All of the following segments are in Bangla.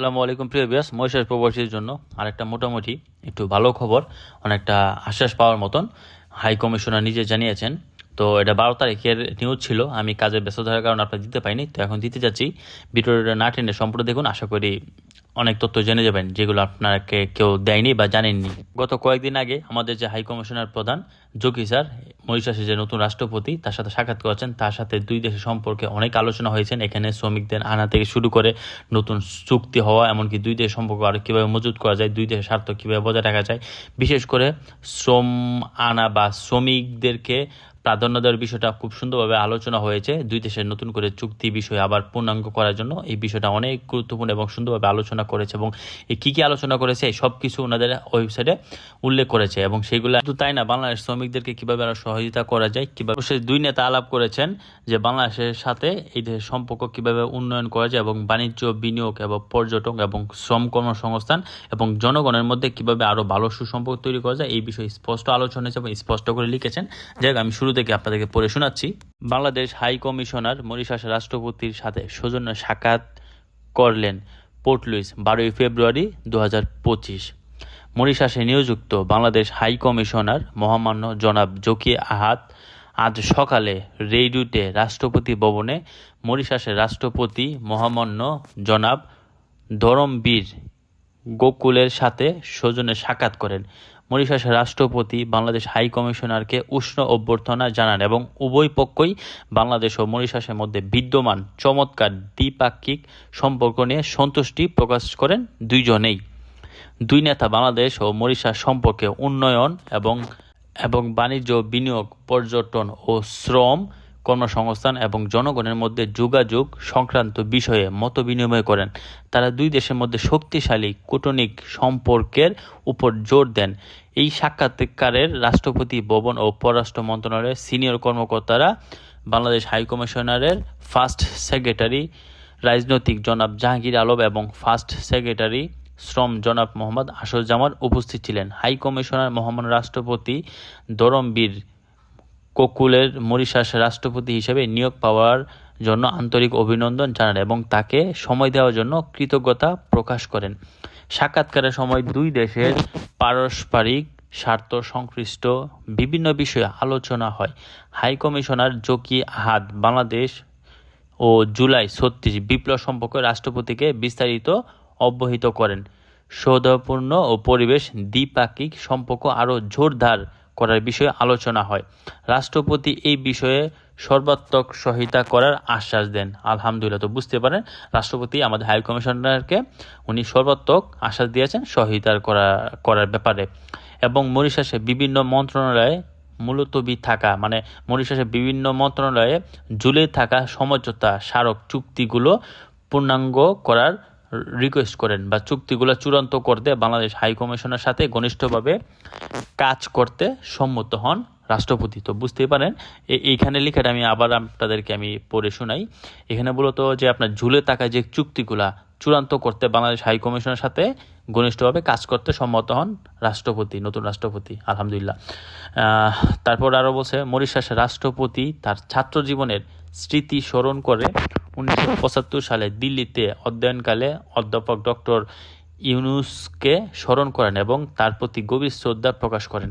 আসসালামু আলাইকুম, প্রিয় বিয়াস মহিষাস প্রবাসীর জন্য আরেকটা মোটামুটি একটু ভালো খবর, অনেকটা আশ্বাস পাওয়ার মতন। হাই কমিশনার নিজে জানিয়েছেন, তো এটা বারো তারিখের নিউজ ছিল, আমি কাজে ব্যস্ত থাকার কারণে আপনার দিতে পাইনি তো এখন দিতে যাচ্ছি। ভিডিওটা না টেনে সম্পূর্ণ দেখুন, আশা করি অনেক তথ্য জেনে যাবেন, যেগুলো আপনাকে কেউ দেয়নি বা জানেননি। গত কয়েকদিন আগে আমাদের যে হাই কমিশনার প্রধান জকি স্যার মরিশাসের যে নতুন রাষ্ট্রপতি, তার সাথে সাক্ষাৎ করেছেন। তার সাথে দুই দেশের সম্পর্কে অনেক আলোচনা হয়েছেন। এখানে শ্রমিকদের আনা থেকে শুরু করে নতুন চুক্তি হওয়া, এমনকি দুই দেশের সম্পর্ক আরও কীভাবে মজুত করা যায়, দুই দেশের স্বার্থ কীভাবে বজায় রাখা যায়, বিশেষ করে শ্রম আনা বা শ্রমিকদেরকে প্রাধান্য দেওয়ার বিষয়টা খুব সুন্দরভাবে আলোচনা হয়েছে। দুই দেশের নতুন করে চুক্তি বিষয়ে আবার পূর্ণাঙ্গ করার জন্য এই বিষয়টা অনেক গুরুত্বপূর্ণ এবং সুন্দরভাবে আলোচনা করেছে এবং কী কী আলোচনা করেছে সব কিছু ওনাদের ওয়েবসাইটে উল্লেখ করেছে এবং সেগুলো শুধু তাই না, বাংলাদেশ শ্রমিকদেরকে কীভাবে আরও সহযোগিতা করা যায়, কীভাবে দুই নেতা আলাপ করেছেন যে বাংলাদেশের সাথে এই দেশের সম্পর্ক কীভাবে উন্নয়ন করা যায় এবং বাণিজ্য, বিনিয়োগ এবং পর্যটন এবং শ্রম কর্মসংস্থান এবং জনগণের মধ্যে কীভাবে আরও ভালো সুসম্পর্ক তৈরি করা যায়, এই বিষয়ে স্পষ্ট আলোচনা হয়েছে এবং স্পষ্ট করে লিখেছেন। যাই আমি শুরু থেকে আপনাদেরকে পড়ে শোনাচ্ছি। বাংলাদেশ হাই কমিশনার মরিশাস রাষ্ট্রপতির সাথে সৌজন্য সাক্ষাৎ করলেন পোর্ট লুইস বারোই ফেব্রুয়ারি দু হাজার পঁচিশ। মরিশাসে নিয়োজিত বাংলাদেশ হাই কমিশনার মহামান্য জনাব জকি আহাদ আজ সকালে রেইডুটে রাষ্ট্রপতি ভবনে মরিশাসের রাষ্ট্রপতি মহামান্য জনাব ধরমবীর গোকুলের সাথে সৌজন্যে সাক্ষাৎ করেন। মরিশাসের রাষ্ট্রপতি বাংলাদেশ হাই কমিশনারকে উষ্ণ অভ্যর্থনা জানান এবং উভয় পক্ষই বাংলাদেশ ও মরিশাসের মধ্যে বিদ্যমান চমৎকার দ্বিপাক্ষিক সম্পর্ক নিয়ে সন্তুষ্টি প্রকাশ করেন দুইজনেই। দুই নেতা বাংলাদেশ ও মরিশাস সম্পর্কে উন্নয়ন এবং এবং বাণিজ্য বিনিয়োগ, পর্যটন ও শ্রম, কর্মসংস্থান এবং জনগণের মধ্যে যোগাযোগ সংক্রান্ত বিষয়ে মত বিনিময় করেন। তারা দুই দেশের মধ্যে শক্তিশালী কূটনৈতিক সম্পর্কের উপর জোর দেন। এই সাক্ষাৎকারের রাষ্ট্রপতি ভবন ও পররাষ্ট্র মন্ত্রণালয়ের সিনিয়র কর্মকর্তারা বাংলাদেশ হাইকমিশনারের ফার্স্ট সেক্রেটারি, রাজনৈতিক জনাব জাহাঙ্গীর আলম এবং ফার্স্ট সেক্রেটারি শ্রম জনাব মোহাম্মদ আসরজামান উপস্থিত ছিলেন। হাই কমিশনার মোহাম্মদ রাষ্ট্রপতি দরমবীর কোকুলের মরিশাস রাষ্ট্রপতি হিসেবে নিয়োগ পাওয়ার জন্য আন্তরিক অভিনন্দন জানান এবং তাকে সময় দেওয়ার জন্য কৃতজ্ঞতা প্রকাশ করেন। সাক্ষাৎকারের সময় দুই দেশের পারস্পরিক স্বার্থ সংশ্লিষ্ট বিভিন্ন বিষয়ে আলোচনা হয়। High commissioner jockey Ahad, Bangladesh ও জুলাই ছত্রিশ বিপ্লব সম্পর্কে রাষ্ট্রপতিকে বিস্তারিত অবহিত করেন। সৌহার্দ্যপূর্ণ ও পরিবেশ দ্বিপাক্ষিক সম্পর্ক আরও জোরদার করার বিষয়ে আলোচনা হয়। রাষ্ট্রপতি এই বিষয়ে সর্বাত্মক সহায়তা করার আশ্বাস দেন। আলহামদুলিল্লাহ, তো বুঝতে পারেন, রাষ্ট্রপতি আমাদের হাই কমিশনারকে উনি সর্বাত্মক আশ্বাস দিয়েছেন সহায়তা করা, করার ব্যাপারে। এবং মরিশাসে বিভিন্ন মন্ত্রণালয়ে মুলতবি থাকা মানে মরিশাসের বিভিন্ন মন্ত্রণালয়ে ঝুলে থাকা সমঝোতা স্মারক চুক্তিগুলো পূর্ণাঙ্গ করার রিকোয়েস্ট করেন বা চুক্তিগুলো চূড়ান্ত করতে বাংলাদেশ হাই কমিশনের সাথে ঘনিষ্ঠভাবে কাজ করতে সম্মত হন রাষ্ট্রপতি। তো বুঝতেই পারেন এইখানে লেখাটা আমি আবার আপনাদেরকে আমি পড়ে শোনাই। এখানে মূলত যে আপনার ঝুলে থাকা যে চুক্তিগুলা চূড়ান্ত করতে বাংলাদেশ হাই কমিশনের সাথে ঘনিষ্ঠভাবে কাজ করতে সম্মত হন রাষ্ট্রপতি, নতুন রাষ্ট্রপতি, আলহামদুলিল্লাহ। তারপর আরও বলছে, মরিশাস রাষ্ট্রপতি তার ছাত্র জীবনের স্মৃতি স্মরণ করে উনিশশো পঁচাত্তর সালে দিল্লিতে অধ্যয়নকালে অধ্যাপক ডক্টর ইউনুসকে স্মরণ করেন এবং তার প্রতি গভীর শ্রদ্ধা প্রকাশ করেন।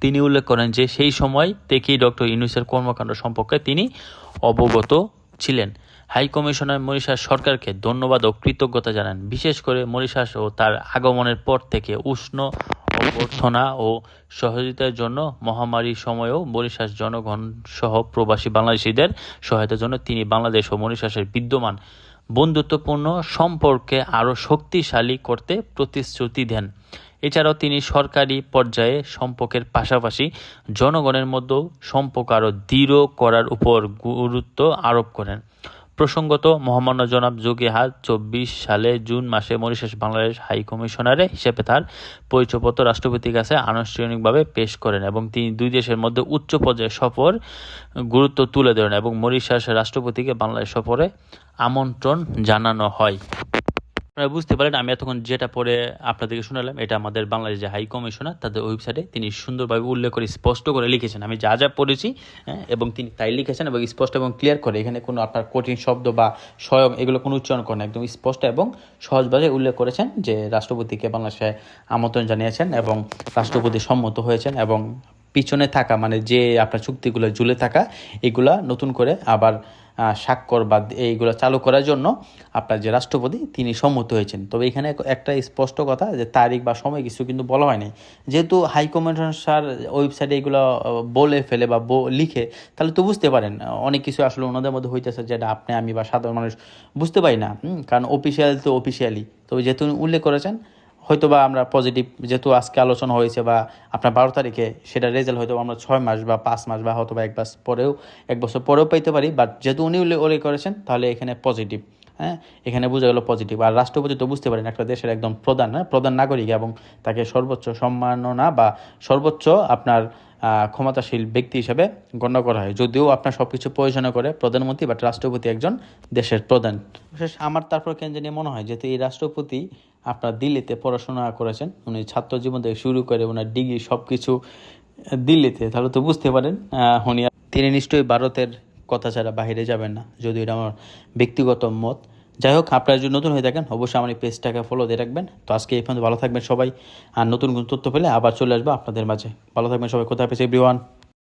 তিনি উল্লেখ করেন যে সেই সময় থেকেই ডক্টর ইউনুসের কর্মকাণ্ড সম্পর্কে তিনি অবগত ছিলেন। হাই কমিশনার মরিশাস সরকারকে ধন্যবাদ ও কৃতজ্ঞতা জানান। বিশেষ করে মরিশাস ও তার আগমনের পর থেকে উষ্ণ অভ্যর্থনা ও সহযোগিতার জন্য মহামারীর সময়েও মরিশাস জনগণ সহ প্রবাসী বাংলাদেশিদের সহায়তার জন্য তিনি বাংলাদেশ ও মরিশাসের বিদ্যমান বন্ধুত্বপূর্ণ সম্পর্কে আরও শক্তিশালী করতে প্রতিশ্রুতি দেন। এছাড়াও তিনি সরকারি পর্যায়ে সম্পর্কের পাশাপাশি জনগণের মধ্যেও সম্পর্ক আরও দৃঢ় করার উপর গুরুত্ব আরোপ করেন। প্রসঙ্গত, মহামান্য জনাব যোগী হাত চব্বিশ সালে জুন মাসে মরিশাস বাংলাদেশ হাই কমিশনারে হিসেবে তার পরিচয়পত্র রাষ্ট্রপতির কাছে আনুষ্ঠানিকভাবে পেশ করেন এবং তিনি দুই দেশের মধ্যে উচ্চ পর্যায়ে সফর গুরুত্ব তুলে ধরেন এবং মরিশাস রাষ্ট্রপতিকে বাংলাদেশ সফরে আমন্ত্রণ জানানো হয়। আপনারা বুঝতে পারেন আমি এতক্ষণ যেটা পরে আপনাদেরকে শোনালাম এটা আমাদের বাংলাদেশ যে হাই কমিশনার তাদের ওয়েবসাইটে তিনি সুন্দরভাবে উল্লেখ করে স্পষ্ট করে লিখেছেন। আমি যা যা পড়েছি হ্যাঁ, এবং তিনি তাই লিখেছেন এবং স্পষ্ট এবং ক্লিয়ার করে এখানে কোনো আপনার কঠিন শব্দ বা স্বয়ং এগুলো কোনো উচ্চারণ করেন একদম স্পষ্ট এবং সহজভাবে উল্লেখ করেছেন যে রাষ্ট্রপতিকে বাংলাদেশে আমন্ত্রণ জানিয়েছেন এবং রাষ্ট্রপতি সম্মত হয়েছেন এবং পিছনে থাকা মানে যে আপনার চুক্তিগুলো ঝুলে থাকা এগুলা নতুন করে আবার স্বাক্ষর বা এইগুলো চালু করার জন্য আপনার যে রাষ্ট্রপতি, তিনি সম্মত হয়েছেন। তবে এখানে একটা স্পষ্ট কথা যে তারিখ বা সময় কিছু কিন্তু বলা হয়নি। যেহেতু হাইকমিশন স্যার ওয়েবসাইটে এগুলো বলে ফেলে বা লিখে, তাহলে তো বুঝতে পারেন। অনেক কিছু আসলে ওনাদের মধ্যে হইতেছে যেটা আপনি, আমি বা সাধারণ মানুষ বুঝতে পারি না। কারণ অফিসিয়াল তো অফিসিয়ালি তবে যেহেতু উল্লেখ করেছেন হয়তো বা আমরা পজিটিভ যেহেতু আজকে আলোচনা হয়েছে বা আপনার বারো তারিখে সেটা রেজাল্ট হয়তো আমরা ছয় মাস বা পাঁচ মাস বা হয়তো বা এক মাস পরেও, এক বছর পরেও পাইতে পারি। বাট যেহেতু উনি উল্লেখ করেছেন, তাহলে এখানে পজিটিভ হ্যাঁ? এখানে বোঝা গেল পজিটিভ আর রাষ্ট্রপতি তো বুঝতে পারেন, একটা দেশের একদম প্রধান হ্যাঁ? প্রধান নাগরিক এবং তাকে সর্বোচ্চ সম্মাননা বা সর্বোচ্চ আপনার ক্ষমতাশীল ব্যক্তি হিসেবে গণ্য করা হয়। যদিও আপনার সব কিছু প্রয়োজনে করে প্রধানমন্ত্রী বাট রাষ্ট্রপতি একজন দেশের প্রধান। বিশেষ আমার তারপর কেন জানি মনে হয়, যেহেতু এই রাষ্ট্রপতি আপনার দিল্লিতে পড়াশোনা করেছেন, উনি ছাত্র জীবন থেকে শুরু করে ওনার ডিগ্রি সব কিছু দিল্লিতে, তাহলে তো বুঝতে পারেন উনি তিনি নিশ্চয়ই ভারতের কথা ছাড়া বাইরে যাবেন না, যদি এটা আমার ব্যক্তিগত মত। যাই হোক, আপনারা যদি নতুন হয়ে থাকেন, অবশ্যই আমার এই পেজটাকে ফলো দিয়ে রাখবেন। তো আজকে এই পর্যন্ত ভালো থাকবেন সবাই, আর নতুন নতুন তথ্য পেলে আবার চলে আসব আপনাদের মাঝে। ভালো থাকবেন সবাই, কোথায় পেয়েছে এভরিওয়ান